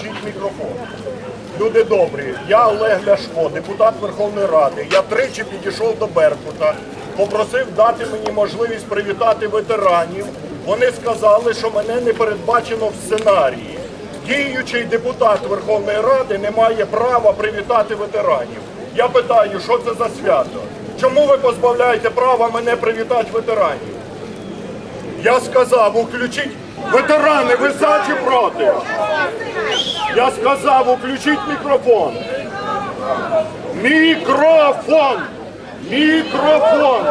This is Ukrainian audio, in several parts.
включіть мікрофон. Люди добрі, я Олег Ляшко, депутат Верховної Ради. Я тричі підійшов до Беркута, попросив дати мені можливість привітати ветеранів. Вони сказали, що мене не передбачено в сценарії. Діючий депутат Верховної Ради не має права привітати ветеранів. Я питаю, що це за свято? Чому ви позбавляєте права мене привітати ветеранів? Я сказав, уключіть ветерани, ви за чи проти? Я сказав, включіть мікрофон. Мікрофон! Мікрофон!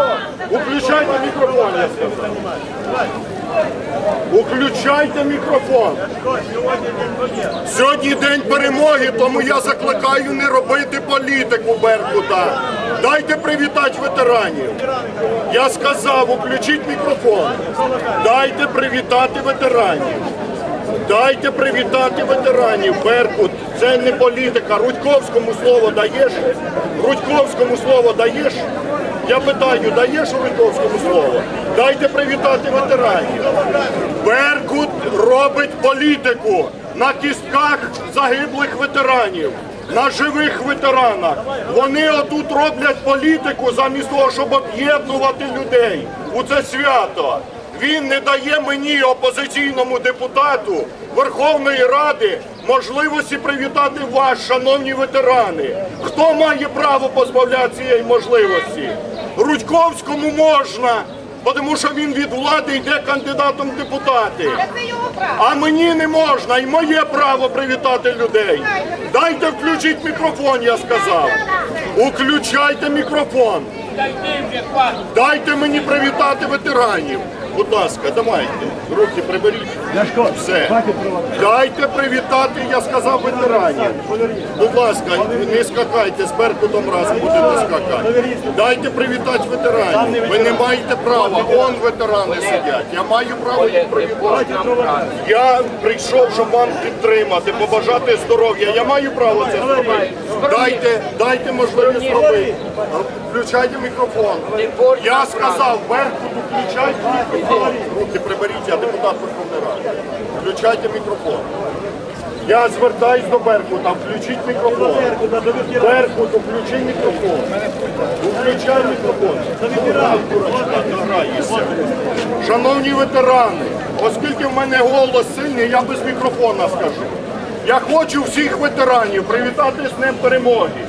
Уключайте мікрофон, я сказав. Уключайте мікрофон. Сьогодні день перемоги, тому я закликаю не робити політику Беркута. Дайте привітати ветеранів. Я сказав, уключіть мікрофон. Дайте привітати ветеранів. Дайте привітати ветеранів. Беркут, це не політика. Рудьковському слово даєш? Рудьковському слово даєш? Я питаю, даєш Рудьковському слово? Дайте привітати ветеранів. Беркут робить політику на кістках загиблих ветеранів. На живих ветеранах. Вони отут роблять політику замість того, щоб об'єднувати людей у це свято. Він не дає мені, опозиційному депутату Верховної Ради, можливості привітати вас, шановні ветерани. Хто має право позбавляти цієї можливості? Рудьковському можна, тому що він від влади йде кандидатом в депутати. А мені не можна, і моє право привітати людей. Дайте включіть мікрофон, я сказав. Уключайте мікрофон. Дайте мені привітати ветеранів. Будь ласка, давайте. Руки приберіть. Все. Дайте привітати, я сказав, ветеранів. Будь ласка, не скакайте, з Беркутом раз будете скакати. Дайте привітати ветеранів. Ви не маєте права. Вон ветерани сидять. Я маю право їх привітати. Я прийшов, щоб вам підтримати, побажати здоров'я. Я маю право це зробити. Дайте, дайте можливість зробити. Включайте мікрофон. Я сказав, Беркут, включайте мікрофон. Руки приберіть, я депутат Верховної Ради. Включайте мікрофон. Я звертаюсь до Беркута, включіть мікрофон. Беркут, включи мікрофон. Включай мікрофон. Шановні ветерани, оскільки в мене голос сильний, я без мікрофона скажу. Я хочу всіх ветеранів привітати з Днем перемоги,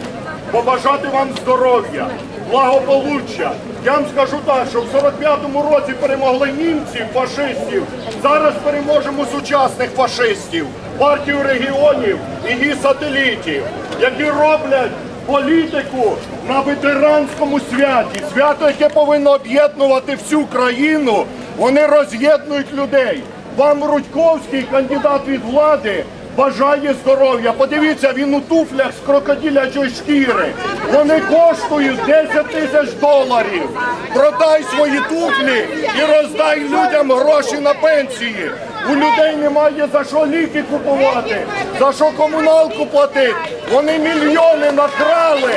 побажати вам здоров'я, благополуччя. Я вам скажу так, що в 45-му році перемогли німців, фашистів. Зараз переможемо сучасних фашистів, партію регіонів і її сателітів, які роблять політику на ветеранському святі. Свято, яке повинно об'єднувати всю країну, вони роз'єднують людей. Вам Рудьковський, кандидат від влади, бажає здоров'я. Подивіться, він у туфлях з крокодилячої шкіри. Вони коштують 10 тисяч доларів. Продай свої туфлі і роздай людям гроші на пенсії. У людей немає за що ліки купувати, за що комуналку платити. Вони мільйони накрали,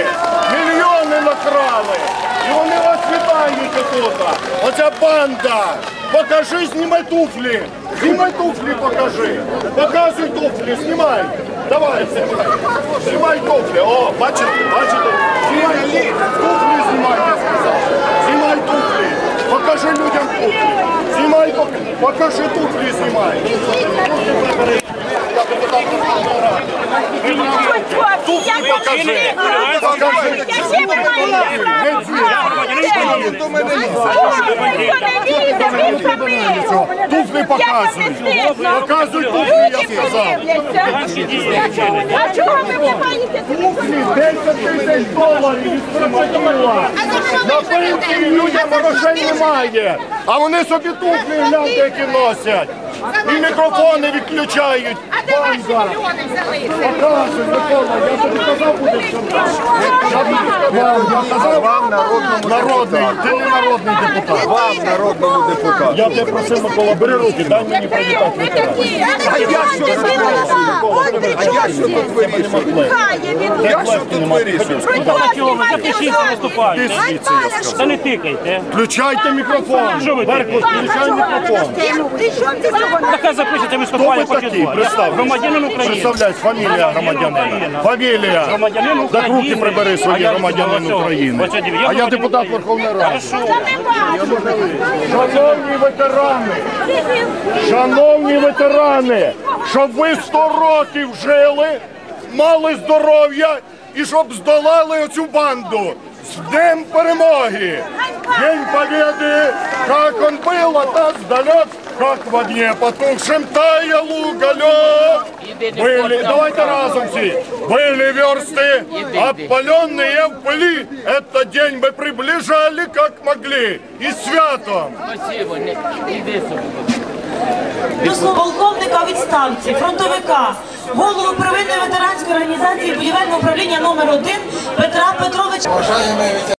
мільйони накрали. І вони вас вітають тут. Оця банда. Покажи, знімай туфлі. Знімай туфлі, покажи. Показуй туфлі, знімай. Давай, знімай. Знімай туфлі. О, бачите, бачите? Знімай туфлі. Туфлі знімай, я сказав. Знімай туфлі. Покажи людям туфлі. Знімай туфлі. Покажи туфлі, знімай. Туфлі покажи. Покажи. Туфлі показують. Показують туфли, я сказав. А чого ви вимагаєте? Туфлі 10 тисяч доларів. На пенсії людям грошей немає. А вони собі туфлі гляньте, які носять. І мікрофони відключають. А де ваші мільйони взялися? Микола, я тобі казав, будеш Я тобі сказав, я казав, народний, ти не народний депутат. Вам, народному депутату. Я тебе просив, Микола, бери руки, дай мені привітати ветеранів. А як що А я що тут вирішую? Я що тут вирішую? Чого ви запишіться, виступаєте? Я. Та не тикайте. Включайте мікрофон. Що ви Беркут, включай мікрофон. Ти що ти Така запишете Хто ви такі? два. Представте. Громадянин України. Представляють, фамілія громадянина. Фамілія. Громадянин Так України. руки прибери А свої я громадянин цього- України. Оце А я депутат Верховної Ради. Шановні ветерани, шановні ветерани, щоб ви 100 років жили, мали здоров'я і щоб здолали оцю банду. З Днем перемоги! День Победы! Как он был, а так сдалек, как в огне потухшем таял уголек. Были, давайте разом все. Были версты, опаленные в пыли. Этот день мы приближали, как могли. И святом! Спасибо, не іди собі. Відносно полковника у відставці, фронтовика, голову первинної ветеранської організації будівельного управління номер 1 Петра Петровича.